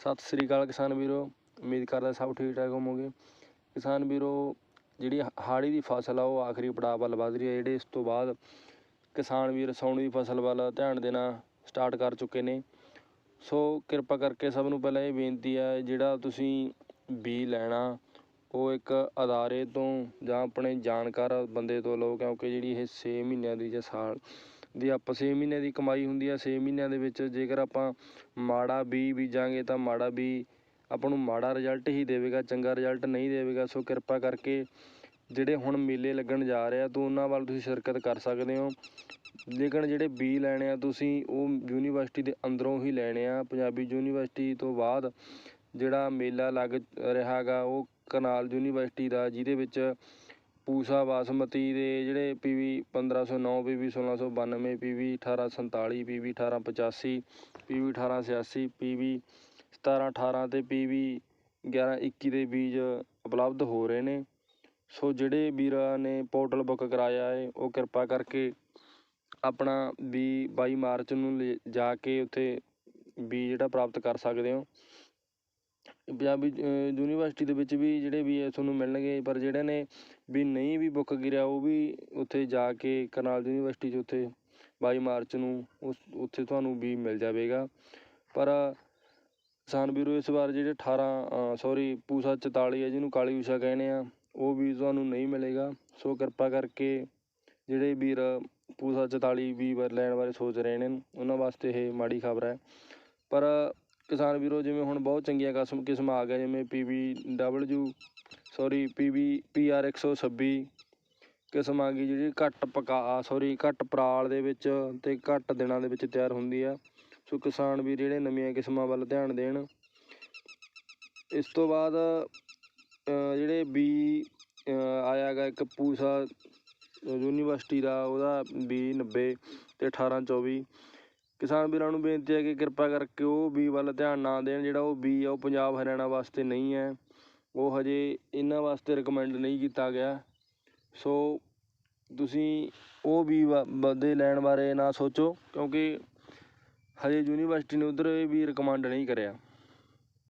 ਸਤਿ ਸ੍ਰੀ ਅਕਾਲ ਕਿਸਾਨ ਵੀਰੋ। ਉਮੀਦ ਕਰਦਾ ਸਭ ਠੀਕ ਠਾਕ ਹੋਵੋਗੇ। ਕਿਸਾਨ ਵੀਰੋ, ਜਿਹੜੀ ਹਾੜੀ ਦੀ ਫਸਲ ਆ, ਉਹ ਆਖਰੀ ਪੜਾਅ ਵੱਲ ਵੱਧ ਰਹੀ ਹੈ। ਜਿਹੜੇ ਇਸ ਤੋਂ ਬਾਅਦ ਕਿਸਾਨ ਵੀਰ ਸਾਉਣ ਦੀ ਫਸਲ ਵੱਲ ਧਿਆਨ ਦੇਣਾ ਸਟਾਰਟ ਕਰ ਚੁੱਕੇ ਨੇ। ਸੋ ਕਿਰਪਾ ਕਰਕੇ ਸਭ ਨੂੰ ਪਹਿਲਾਂ ਇਹ ਬੇਨਤੀ ਹੈ, ਜਿਹੜਾ ਤੁਸੀਂ ਬੀ ਲੈਣਾ, ਉਹ ਇੱਕ ਅਦਾਰੇ ਤੋਂ ਜਾਂ ਆਪਣੇ ਜਾਣਕਾਰ ਬੰਦੇ ਤੋਂ ਲਓ, ਕਿਉਂਕਿ ਜਿਹੜੀ ਇਹ 6 ਮਹੀਨਿਆਂ ਦੀ ਜਾਂ ਸਾਲ ਦੀ ਆਪਾਂ ਛੇ ਮਹੀਨਿਆਂ ਦੀ ਕਮਾਈ ਹੁੰਦੀ ਹੈ ਛੇ ਮਹੀਨਿਆਂ ਦੇ ਵਿੱਚ ਜੇਕਰ ਆਪਾਂ ਮਾੜਾ ਬੀ ਬੀਜਾਂਗੇ ਤਾਂ ਮਾੜਾ ਬੀ ਆਪਾਂ ਨੂੰ ਮਾੜਾ ਰਿਜ਼ਲਟ ਹੀ ਦੇਵੇਗਾ, ਚੰਗਾ ਰਿਜ਼ਲਟ ਨਹੀਂ ਦੇਵੇਗਾ। ਸੋ ਕਿਰਪਾ ਕਰਕੇ ਜਿਹੜੇ ਹੁਣ ਮੇਲੇ ਲੱਗਣ ਜਾ ਰਹੇ ਆ, ਤਾਂ ਉਹਨਾਂ ਵੱਲ ਤੁਸੀਂ ਸ਼ਿਰਕਤ ਕਰ ਸਕਦੇ ਹੋ। ਲੇਕਿਨ ਜਿਹੜੇ ਬੀ ਲੈਣੇ ਆ, ਤੁਸੀਂ ਉਹ ਯੂਨੀਵਰਸਿਟੀ ਦੇ ਅੰਦਰੋਂ ਹੀ ਲੈਣੇ ਆ। ਪੰਜਾਬੀ ਯੂਨੀਵਰਸਿਟੀ ਤੋਂ ਬਾਅਦ ਜਿਹੜਾ ਮੇਲਾ ਲੱਗ ਰਿਹਾ ਗਾ ਉਹ ਕਰਨਾਲ ਯੂਨੀਵਰਸਿਟੀ ਦਾ, ਜਿਹਦੇ ਵਿੱਚ ਪੂਸਾ ਬਾਸਮਤੀ ਦੇ ਜਿਹੜੇ PV 1509 PV 1692 PV 1847 PV 1885 PV 1886 PV 1718 ਤੇ ਪੀਵੀ 1121 ਦੇ ਬੀਜ ਉਪਲਬਧ ਹੋ ਰਹੇ ਨੇ। ਸੋ ਜਿਹੜੇ ਵੀਰਾਂ ਨੇ ਪੋਰਟਲ ਬੁੱਕ ਕਰਾਇਆ ਹੈ ਉਹ ਕਿਰਪਾ ਕਰਕੇ ਆਪਣਾ ਵੀ 22 ਮਾਰਚ ਨੂੰ ਲੈ, ਜਾ ਕੇ ਉੱਥੇ ਬੀਜ ਜਿਹੜਾ ਪ੍ਰਾਪਤ ਕਰ ਸਕਦੇ ਹੋ। ਪੰਜਾਬੀ ਅ, ਯੂਨੀਵਰਸਿਟੀ ਦੇ ਵਿੱਚ ਵੀ ਜਿਹੜੇ ਵੀ ਹੈ ਤੁਹਾਨੂੰ ਮਿਲਣਗੇ ਪਰ ਜਿਹੜੇ ਨੇ ਵੀ ਨਹੀਂ ਵੀ ਬੁੱਕ ਗਿਰਿਆ ਉਹ ਵੀ ਉੱਥੇ ਜਾ ਕੇ ਕਰਨਾਲ ਯੂਨੀਵਰਸਿਟੀ 'ਚ ਉੱਥੇ ਬਾਈ ਮਾਰਚ ਨੂੰ ਉਸ ਉੱਥੇ ਤੁਹਾਨੂੰ ਵੀ ਮਿਲ ਜਾਵੇਗਾ। ਪਰ ਕਿਸਾਨ ਵੀਰੋ ਇਸ ਵਾਰ ਜਿਹੜੇ ਅਠਾਰਾਂ ਸੋਰੀ ਪੂਸਾ 44 ਹੈ ਜਿਹਨੂੰ ਕਾਲੀ ਊਸ਼ਾ ਕਹਿੰਦੇ ਆ ਉਹ ਵੀ ਤੁਹਾਨੂੰ ਨਹੀਂ ਮਿਲੇਗਾ। ਸੋ ਕਿਰਪਾ ਕਰਕੇ ਜਿਹੜੇ ਵੀਰ ਪੂਸਾ 44 ਵੀ ਵਰ ਲੈਣ ਬਾਰੇ ਸੋਚ ਰਹੇ ਨੇ ਉਹਨਾਂ ਵਾਸਤੇ ਇਹ ਮਾੜੀ ਖਬਰ ਹੈ। ਪਰ ਕਿਸਾਨ ਵੀਰੋ, ਜਿਵੇਂ ਹੁਣ ਬਹੁਤ ਚੰਗੀਆਂ ਕਸਮ, ਕਿਸਮਾਂ ਆ ਗਿਆ ਜਿਵੇਂ P PV W sorry PV PR 126 ਕਿਸਮ ਆ ਗਈ, ਜਿਹੜੀ ਘੱਟ ਪਕਾ ਸੋਰੀ ਘੱਟ ਪਰਾਲ ਦੇ ਵਿੱਚ ਅਤੇ ਘੱਟ ਦਿਨਾਂ ਦੇ ਵਿੱਚ ਤਿਆਰ ਹੁੰਦੀ ਆ। ਸੋ ਕਿਸਾਨ ਵੀਰ, ਜਿਹੜੇ ਨਵੀਆਂ ਕਿਸਮਾਂ ਵੱਲ ਧਿਆਨ ਦੇਣ, ਇਸ ਤੋਂ ਬਾਅਦ ਜਿਹੜੇ ਬੀ ਆਇਆ ਗਾ ਇੱਕ ਪੂਸਾ ਯੂਨੀਵਰਸਿਟੀ ਦਾ, ਉਹਦਾ ਬੀ 90 ਅਤੇ ਅਠਾਰਾਂ ਚੌਵੀ ਕਿਸਾਨ ਵੀਰਾਂ ਨੂੰ ਬੇਨਤੀ ਹੈ ਕਿ ਕਿਰਪਾ ਕਰਕੇ ਉਹ ਬੀ ਵੱਲ ਧਿਆਨ ਨਾ ਦੇਣ, ਜਿਹੜਾ ਉਹ ਬੀ ਆ, ਉਹ ਪੰਜਾਬ, ਹਰਿਆਣਾ ਵਾਸਤੇ ਨਹੀਂ ਹੈ। ਉਹ ਹਜੇ ਇਹਨਾਂ ਵਾਸਤੇ ਰਿਕਮੈਂਡ ਨਹੀਂ ਕੀਤਾ ਗਿਆ। ਸੋ ਤੁਸੀਂ ਉਹ ਬੀ ਦੇ ਲੈਣ ਬਾਰੇ ਨਾ ਸੋਚੋ, ਕਿਉਂਕਿ ਹਜੇ ਯੂਨੀਵਰਸਿਟੀ ਨੇ ਉਧਰ ਇਹ ਬੀ ਰਿਕਮੈਂਡ ਨਹੀਂ ਕਰਿਆ।